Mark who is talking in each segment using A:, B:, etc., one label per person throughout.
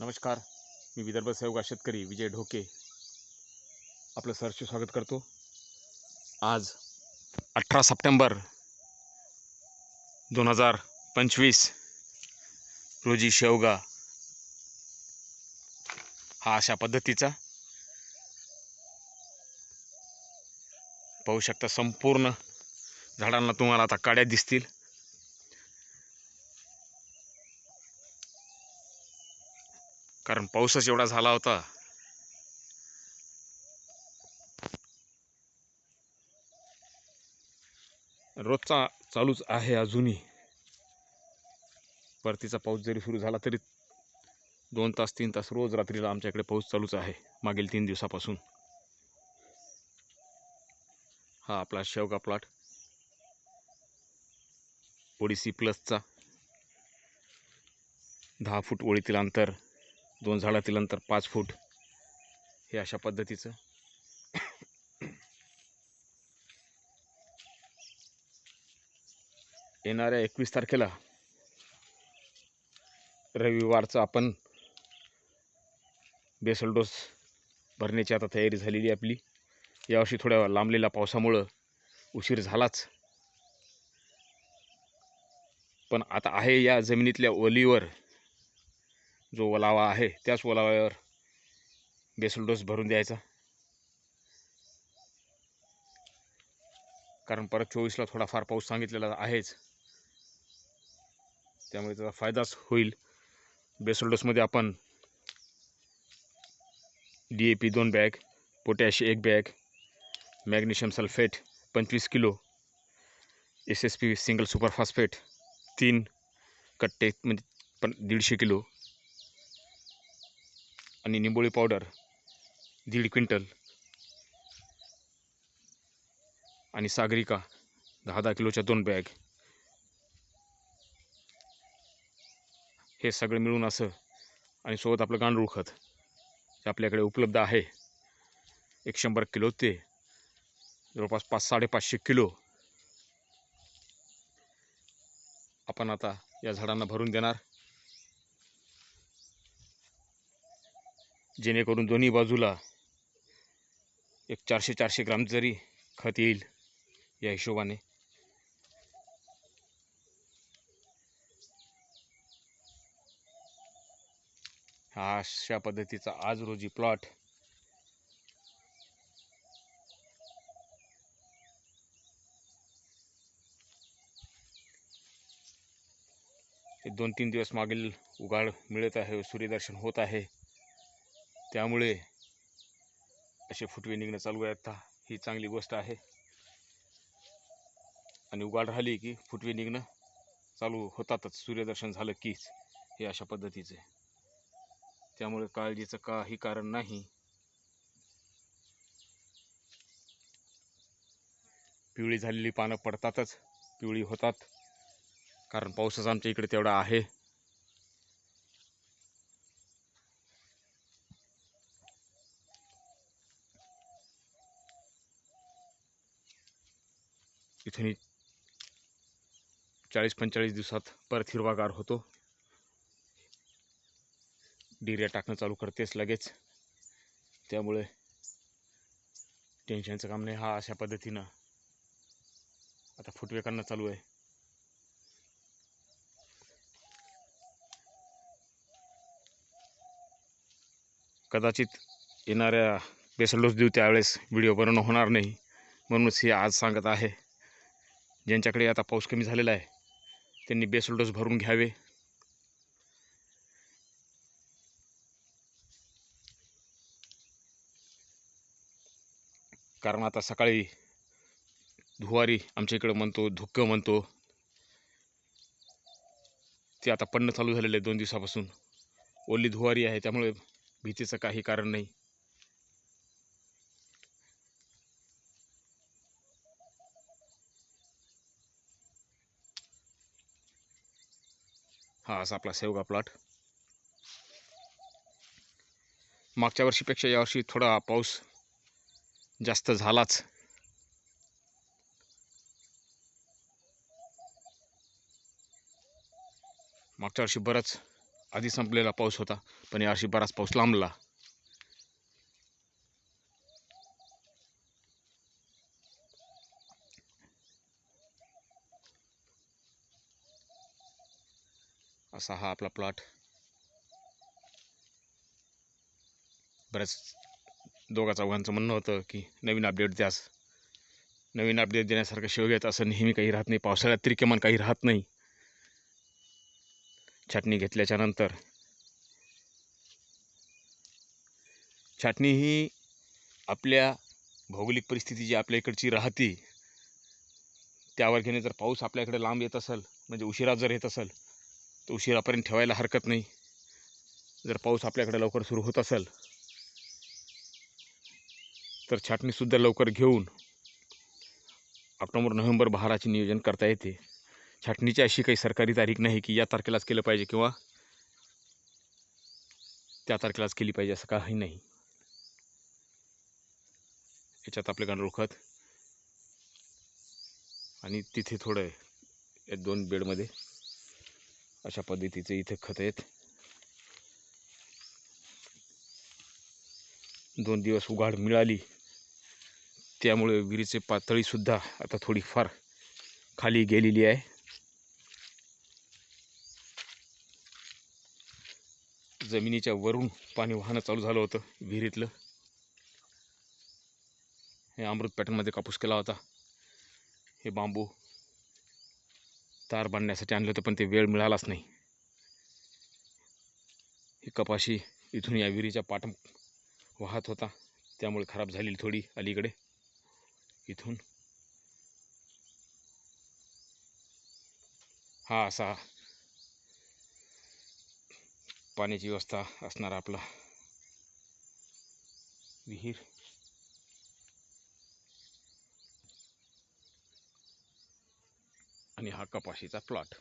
A: नमस्कार मी विदर्भ सहयोगा शेतकरी विजय ढोके आपलं सहर्ष स्वागत करतो. आज अठरा सप्टेंबर दोन हजार पंचवीस रोजी शेवगा हा अशा पद्धतीचा पाहू शकता संपूर्ण झाडांना तुम्हाला आता काड्या दिसतील. कारण पाऊसच एवढा झाला होता. रोजचा चालूच आहे अजूनही. परतीचा पाऊस जरी सुरू झाला तरी दोन तास तीन तास रोज रात्रीला आमच्याकडे पाऊस चालूच आहे मागील तीन दिवसापासून. हा आपला शेवगा प्लॉट ओडिसी प्लसचा दहा फूट ओळीतील अंतर. दोन झाडातील अंतर पाच फूट हे अशा पद्धतीचं. येणाऱ्या एकवीस तारखेला रविवारचं आपण बेसल डोस भरण्याची आता तयारी झालेली आहे आपली. यावर्षी थोड्या लांबलेल्या पावसामुळं उशीर झालाच. पण आता आहे या जमिनीतल्या ओलीवर जो ओलावा आहे त्याच ओलाव्यावर बेसल डोस भरून द्यायचा. कारण परत चोवीसला थोडाफार पाऊस सांगितलेला आहेच. त्यामुळे त्याचा फायदाच होईल. बेसल डोसमध्ये आपण डी ए पी दोन बॅग पोटॅश एक बॅग मॅग्नेशियम सल्फेट पंचवीस kilo S S P single superphosphate तीन कट्टे म्हणजे पण दीडशे किलो आणि निंबोळी पावडर दीड क्विंटल. आणि सागरिका दहा दहा किलोच्या दोन बॅग. हे सगळं मिळून असं आणि सोबत आपलं गांडूळ खत जे आपल्याकडे उपलब्ध आहे एक शंभर किलो ते जवळपास पाच साडेपाचशे किलो. आपण आता या झाडांना भरून देणार. जेणेकरून दोन्ही बाजूला एक चारशे चारशे ग्राम जरी खत येईल या हिशोबाने. हा अशा पद्धतीचा आज रोजी प्लॉट ते दोन तीन दिवस मागील उघाड मिळत आहे सूर्यदर्शन होत आहे. त्यामुळे असे फुटवे निघणं चालू आहे आता. ही चांगली गोष्ट आहे. आणि उगाड राहिली की फुटवे निघणं चालू होतातच. सूर्यदर्शन झालं कीच हे अशा पद्धतीचे. त्यामुळे काळजीचं काही कारण नाही. पिवळी झालेली पानं पडतातच. पिवळी होतात. कारण पाऊसच आमच्या इकडे तेवढा आहे. इथून चाळीस पंचेचाळीस दिवसात परत हिरवागार होतो. डिर्या टाकणं चालू करतेच लगेच. त्यामुळे टेन्शनचं काम नाही. हा अशा पद्धतीनं आता फुटवे करणं चालू आहे. कदाचित येणाऱ्या बेसल डोस देऊ त्यावेळेस व्हिडिओ बनवणं होणार नाही म्हणूनच हे आज सांगत आहे. ज्यांच्याकडे आता पाऊस कमी झालेला आहे त्यांनी बेसल डोस भरून घ्यावे. कारण आता सकाळी धुवारी आमच्या इकडं म्हणतो धुक्कं म्हणतो. ते आता पडणं चालू झालेलं आहे दोन दिवसापासून. ओली धुवारी आहे त्यामुळे भीतीचं काही कारण नाही. हा असा आपला सेवगा प्लॉट मागच्या वर्षीपेक्षा यावर्षी थोडा पाऊस जास्त झालाच. मागच्या वर्षी बरंच आधी संपलेला पाऊस होता पण यावर्षी बराच पाऊस लांबला. असा हा आपला प्लॉट बऱ्याच दोघा चौघांचं म्हणणं होतं की नवीन अपडेट द्यास. नवीन अपडेट देण्यासारखं घेत असं नेहमी काही राहत नाही. पावसाळ्यात तरी किमान काही राहत नाही. छाटणी घेतल्याच्या नंतर. छाटणी ही आपल्या भौगोलिक परिस्थिती जी आपल्या इकडची राहते त्यावर घेणे जर पाऊस आपल्याकडे लांब येत असेल म्हणजे उशिरा जर येत असेल तर उशिरापर्यंत ठेवायला हरकत नाही. जर पाऊस आपल्याकडे लवकर सुरू होत असेल तर छाटणीसुद्धा लवकर घेऊन ऑक्टोबर नोव्हेंबर बहाराचे नियोजन करता येते. छाटणीची अशी काही सरकारी तारीख नाही की या तारखेलाच केलं पाहिजे किंवा त्या तारखेलाच केली पाहिजे असं काही नाही. याच्यात आपले गांडूळ खत आणि तिथे थोडं या दोन बेडमध्ये अशा पद्धतीचे इथे खत आहेत. दोन दिवस उघाड मिळाली. त्यामुळे विहिरीचे पातळीसुद्धा आता थोडीफार खाली गेलेली आहे. जमिनीच्या वरून पाणी वाहणं चालू झालं होतं विहिरीतलं. हे अमृत पॅटर्नमध्ये कापूस केला होता. हे बांबू तार बांधण्यासाठी आणलं होतं पण ते वेळ मिळालाच नाही. ही कपाशी इथून या विहिरीच्या पाठ वाहत होता. त्यामुळे खराब झालेली थोडी अलीकडे. इथून हा असा पाण्याची व्यवस्था असणारा आपला विहीर. अनि हर्क पसी प्लट।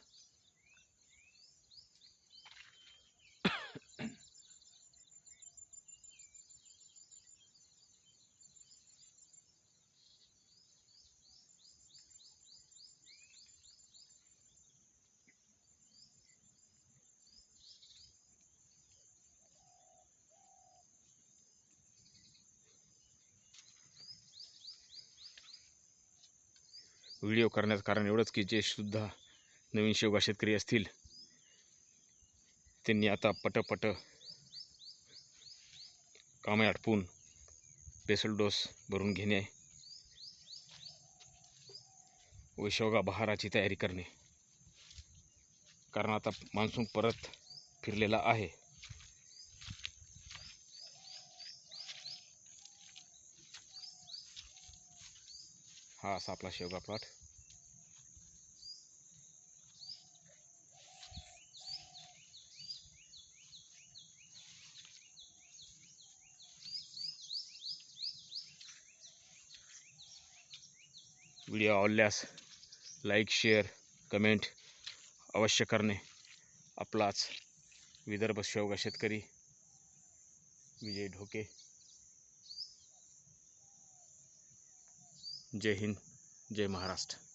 A: व्हिडिओ करण्याचं कारण एवढंच की जे सुद्धा नवीन शेवगा शेतकरी असतील त्यांनी आता पटपट कामे आटपून बेसल डोस भरून घेणे व शेवगा बहाराची तयारी करणे. कारण आता मान्सून परत फिरलेला आहे. हा असा आपला शेवगा प्लॉट व्हिडिओ आवडल्यास लाईक शेअर कमेंट अवश्य करणे. आपलाच विदर्भ शेवगा शेतकरी विजय ढोके. जय हिंद. जय महाराष्ट्र.